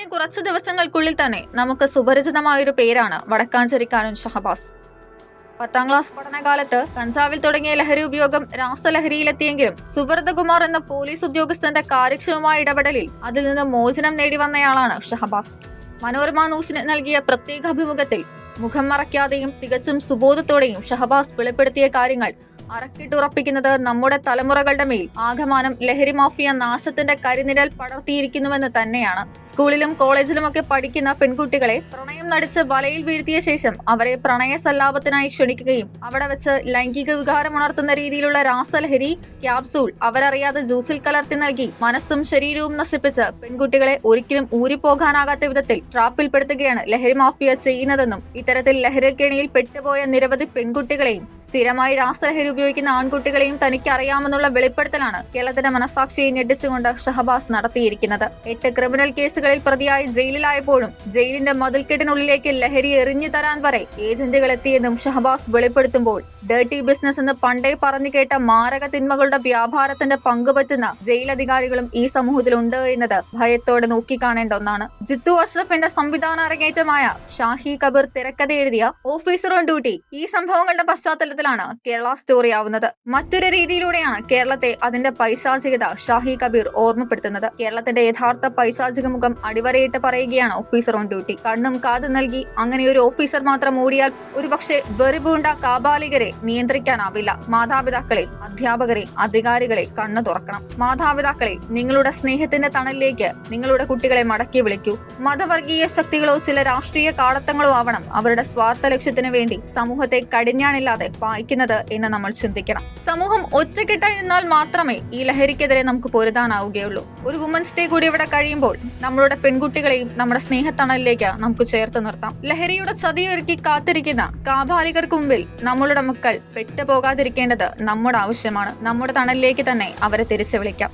കഴിഞ്ഞ കുറച്ച് ദിവസങ്ങൾക്കുള്ളിൽ തന്നെ നമുക്ക് സുപരിചിതമായൊരു പേരാണ് വടക്കാഞ്ചേരിക്കാരൻ ഷഹബാസ്. പത്താം ക്ലാസ് പഠനകാലത്ത് കഞ്ചാവിൽ തുടങ്ങിയ ലഹരി ഉപയോഗം രാസലഹരിയിലെത്തിയെങ്കിലും സുബ്രതകുമാർ എന്ന പോലീസ് ഉദ്യോഗസ്ഥന്റെ കാര്യക്ഷമമായ ഇടപെടലിൽ അതിൽ നിന്ന് മോചനം നേടി വന്നയാളാണ് ഷഹബാസ്. മനോരമ ന്യൂസിന് നൽകിയ പ്രത്യേക അഭിമുഖത്തിൽ മുഖം മറയ്ക്കാതെയും തികച്ചും സുബോധത്തോടെയും ഷഹബാസ് വെളിപ്പെടുത്തിയ കാര്യങ്ങൾ അറക്കിട്ടുറപ്പിക്കുന്നത് നമ്മുടെ തലമുറകളുടെ മേൽ. ആകമാനം ലഹരി മാഫിയ നാശത്തിന്റെ കരിനിഴൽ പടർത്തിയിരിക്കുന്നുവെന്ന് തന്നെയാണ്. സ്കൂളിലും കോളേജിലുമൊക്കെ പഠിക്കുന്ന പെൺകുട്ടികളെ പ്രണയം നടിച്ച് വലയിൽ വീഴ്ത്തിയ ശേഷം അവരെ പ്രണയ സല്ലാപത്തിനായി ക്ഷണിക്കുകയും അവിടെ വെച്ച് ലൈംഗിക വികാരം ഉണർത്തുന്ന രീതിയിലുള്ള രാസലഹരി ക്യാപ്സൂൾ അവരറിയാതെ ജ്യൂസിൽ കലർത്തി നൽകി മനസ്സും ശരീരവും നശിപ്പിച്ച് പെൺകുട്ടികളെ ഒരിക്കലും ഊരിപ്പോകാനാകാത്ത വിധത്തിൽ ട്രാപ്പിൽപ്പെടുത്തുകയാണ് ലഹരി മാഫിയ ചെയ്യുന്നതെന്നും ഇത്തരത്തിൽ ലഹരിക്കെണിയിൽ പെട്ടുപോയ നിരവധി പെൺകുട്ടികളെയും സ്ഥിരമായി രാസലഹരി ഉപയോഗിക്കുന്ന ആൺകുട്ടികളെയും തനിക്ക് അറിയാമെന്നുള്ള വെളിപ്പെടുത്തലാണ് കേരളത്തിന്റെ മനസാക്ഷിയെ ഞെട്ടിച്ചുകൊണ്ട് ഷഹബാസ് നടത്തിയിരിക്കുന്നത്. എട്ട് ക്രിമിനൽ കേസുകളിൽ പ്രതിയായി ജയിലിലായപ്പോഴും ജയിലിന്റെ മതിൽക്കെട്ടിനുള്ളിലേക്ക് ലഹരി എറിഞ്ഞു തരാൻ വരെ ഏജന്റുകൾ എത്തിയെന്നും ഷഹബാസ് വെളിപ്പെടുത്തുമ്പോൾ ഡേർട്ടി ബിസിനസ് എന്ന് പണ്ടേ പറഞ്ഞു കേട്ട മാരക തിന്മകളുടെ വ്യാപാരത്തിന്റെ പങ്കുപറ്റുന്ന ജയിലധികാരികളും ഈ സമൂഹത്തിലുണ്ട് എന്നത് ഭയത്തോടെ നോക്കിക്കാണേണ്ട ഒന്നാണ്. ജിത്തു അഷ്റഫിന്റെ സംവിധാന അരങ്ങേറ്റമായ ഷാഹി കബീർ തിരക്കഥ എഴുതിയ ഓഫീസർ ഓൺ ഡ്യൂട്ടി ഈ സംഭവങ്ങളുടെ പശ്ചാത്തലത്തിലാണ് കേരള സ്റ്റോറി ആവുന്നത് മറ്റൊരു രീതിയിലൂടെയാണ് കേരളത്തെ അതിന്റെ പൈശാചികത ഷാഹി കബീർ ഓർമ്മപ്പെടുത്തുന്നത്. കേരളത്തിന്റെ യഥാർത്ഥ പൈശാചിക മുഖം അടിവരയിട്ട് പറയുകയാണ് ഓഫീസർ ഓൺ ഡ്യൂട്ടി. കണ്ണും കാതും നൽകി അങ്ങനെ ഒരു ഓഫീസർ മാത്രം ഓടിയാൽ ഒരുപക്ഷെ വെറിപൂണ്ട കാബാലികരെ നിയന്ത്രിക്കാനാവില്ല. മാതാപിതാക്കളെ അധ്യാപകരെ അധികാരികളെ കണ്ണു തുറക്കണം. മാതാപിതാക്കളെ നിങ്ങളുടെ സ്നേഹത്തിന്റെ തണലിലേക്ക് നിങ്ങളുടെ കുട്ടികളെ മടക്കി വിളിക്കൂ. മതവർഗീയ ശക്തികളോ ചില രാഷ്ട്രീയ കാടത്തങ്ങളോ ആവണം അവരുടെ സ്വാർത്ഥ ലക്ഷ്യത്തിന് വേണ്ടി സമൂഹത്തെ കടിഞ്ഞാണില്ലാതെ വായിക്കുന്നത് എന്ന് നമ്മൾ ചിന്തിക്കണം. സമൂഹം ഒറ്റക്കെട്ടായി നിന്നാൽ മാത്രമേ ഈ ലഹരിക്കെതിരെ നമുക്ക് പൊരുതാനാവുകയുള്ളൂ. ഒരു വുമൻസ് ഡേ കൂടി ഇവിടെ കഴിയുമ്പോൾ നമ്മളുടെ പെൺകുട്ടികളെയും നമ്മുടെ സ്നേഹത്തണലിലേക്ക് നമുക്ക് ചേർത്ത് നിർത്താം. ലഹരിയുടെ ചതിയൊരുക്കി കാത്തിരിക്കുന്ന കാബാലികർക്ക് മുമ്പിൽ നമ്മളുടെ മക്കൾ പെട്ടുപോകാതിരിക്കേണ്ടത് നമ്മുടെ ആവശ്യമാണ്. നമ്മുടെ തണലിലേക്ക് തന്നെ അവരെ തിരിച്ചു വിളിക്കാം.